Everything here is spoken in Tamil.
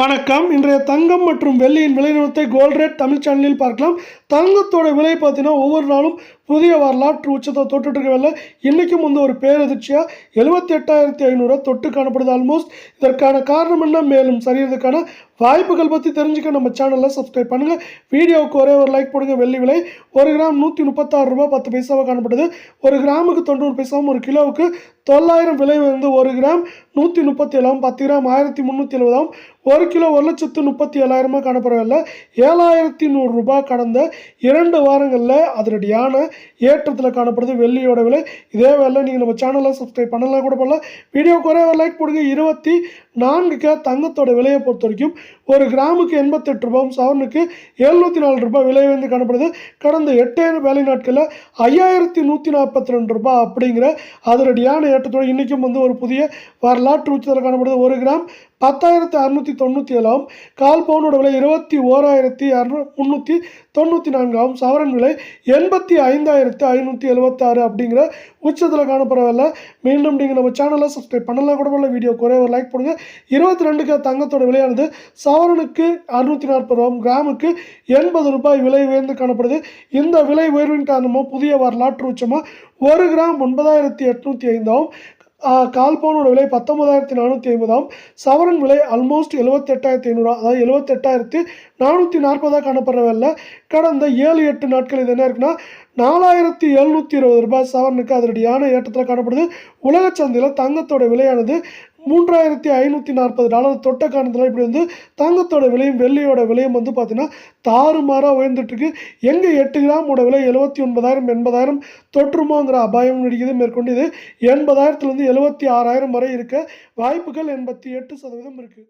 வணக்கம். இன்றைய தங்கம் மற்றும் வெள்ளியின் விலை நிறுவனத்தை கோல்ட் ரேட் தமிழ் சேனலில் பார்க்கலாம். தங்கத்தோட விலை பார்த்தீங்கன்னா ஒவ்வொரு நாளும் புதிய வரலாற்று உச்சத்தை தொட்டுட்டு இருக்க இன்றைக்கும் வந்து ஒரு பேரதிர்ச்சியாக எழுபத்தி எட்டாயிரத்தி ஐநூறுரூவா தொட்டு காணப்படுது ஆல்மோஸ்ட் இதற்கான காரணம் என்ன? மேலும் சரியறதுக்கான வாய்ப்புகள் பற்றி தெரிஞ்சுக்க நம்ம சேனலில் சப்ஸ்கிரைப் பண்ணுங்கள் வீடியோவுக்கு ஒரே ஒரு லைக் போடுங்க. வெள்ளி விலை ஒரு கிராம் நூற்றி முப்பத்தாறு ரூபா பத்து பைசாவாக காணப்படுது. ஒரு கிராமுக்கு தொண்ணூறு பைசாவும் ஒரு கிலோவுக்கு தொள்ளாயிரம் விலை வந்து ஒரு கிராம் நூற்றி முப்பத்தி ஏழாம் பத்து கிராம் ஆயிரத்தி முந்நூற்றி எழுபதாம் ஒரு கிலோ ஒரு லட்சத்து முப்பத்தி ஏழாயிரமாக காணப்படவில்லை. ஏழாயிரத்தி நூறுரூபா கடந்த இரண்டு வாரங்களில் அதனுடையான ஏற்றத்தில் காணப்படுது வெள்ளியோட விலை. இதே வேலை நீங்கள் நம்ம சேனலில் சப்ஸ்கிரைப் பண்ணலாம் கூட பண்ணலாம் வீடியோ ஒரே லைக் போடுங்க. இருபத்தி நான்குக்கு தங்கத்தோட விலையை பொறுத்த வரைக்கும் ஒரு கிராமுக்கு எண்பத்தெட்டு ரூபாயும் சவரனுக்கு எழுநூற்றி நாலு ரூபாய் விலை வந்து காணப்படுது. கடந்த எட்டு வேலை நாட்களில் ஐயாயிரத்தி நூற்றி நாற்பத்தி ரெண்டு ரூபாய் அப்படிங்கிற அதிரடியான ஏற்றத்தோடு இன்றைக்கும் வந்து ஒரு புதிய வரலாற்று உச்சத்தில் காணப்படுது. ஒரு கிராம் பத்தாயிரத்தி அறுநூற்றி தொண்ணூற்றி ஏழாம் கால் பவுனோட விலை இருபத்தி ஓராயிரத்தி அறுநூ முந்நூற்றி தொண்ணூற்றி நான்காம் சவரன் விலை எண்பத்தி ஐந்து ஐந்தாயிரத்து ஐநூற்றி எழுபத்தாறு அப்படிங்கிற உச்சத்தில் காணப்படவில்லை. மீண்டும் நீங்கள் நம்ம சேனலை சப்ஸ்கிரைப் பண்ணலாம் கூட பண்ணல வீடியோ குறைய ஒரு லைக் போடுங்க. இருபத்தி ரெண்டுக்கு தங்கத்தோட விலையானது சவரனுக்கு அறுநூற்றி நாற்பது ரூபாய் கிராமுக்கு எண்பது ரூபாய் விலை உயர்ந்து காணப்படுது. இந்த விலை உயர்வின் காரணமாக புதிய வரலாற்று உச்சமாக ஒரு கிராம் ஒன்பதாயிரத்தி எட்நூற்றி ஐந்தாவும் கால் பவுனோட விலை பத்தொன்பதாயிரத்தி நானூற்றி ஐம்பதாம். சவரன் விலை ஆல்மோஸ்ட் எழுபத்தெட்டாயிரத்தி ஐநூறுரூவா அதாவது எழுபத்தெட்டாயிரத்தி நானூற்றி நாற்பதாக காணப்படுற வேலை கடந்த ஏழு எட்டு நாட்கள் இது என்ன இருக்குன்னா நாலாயிரத்தி எழுநூற்றி இருபது ரூபாய் சவரனுக்கு அதனடியான ஏற்றத்தில் காணப்படுது. உலக சந்தையில் தங்கத்தோட விலையானது மூன்றாயிரத்தி ஐநூற்றி நாற்பது டாலர் தொட்ட காரணத்தில் இப்படி வந்து தங்கத்தோட விலையும் வெள்ளையோட விலையும் வந்து பார்த்திங்கன்னா தாறுமாறாக உயர்ந்துட்டுருக்கு. எங்கே எட்டு கிராமோட விலை எழுபத்தி ஒன்பதாயிரம் எண்பதாயிரம் தொற்றுமோங்கிற அபாயம் நடிக்கிறது மேற்கொண்டு இது எண்பதாயிரத்துலேருந்து எழுபத்தி ஆறாயிரம் வரை இருக்க வாய்ப்புகள் எண்பத்தி எட்டு சதவீதம் இருக்குது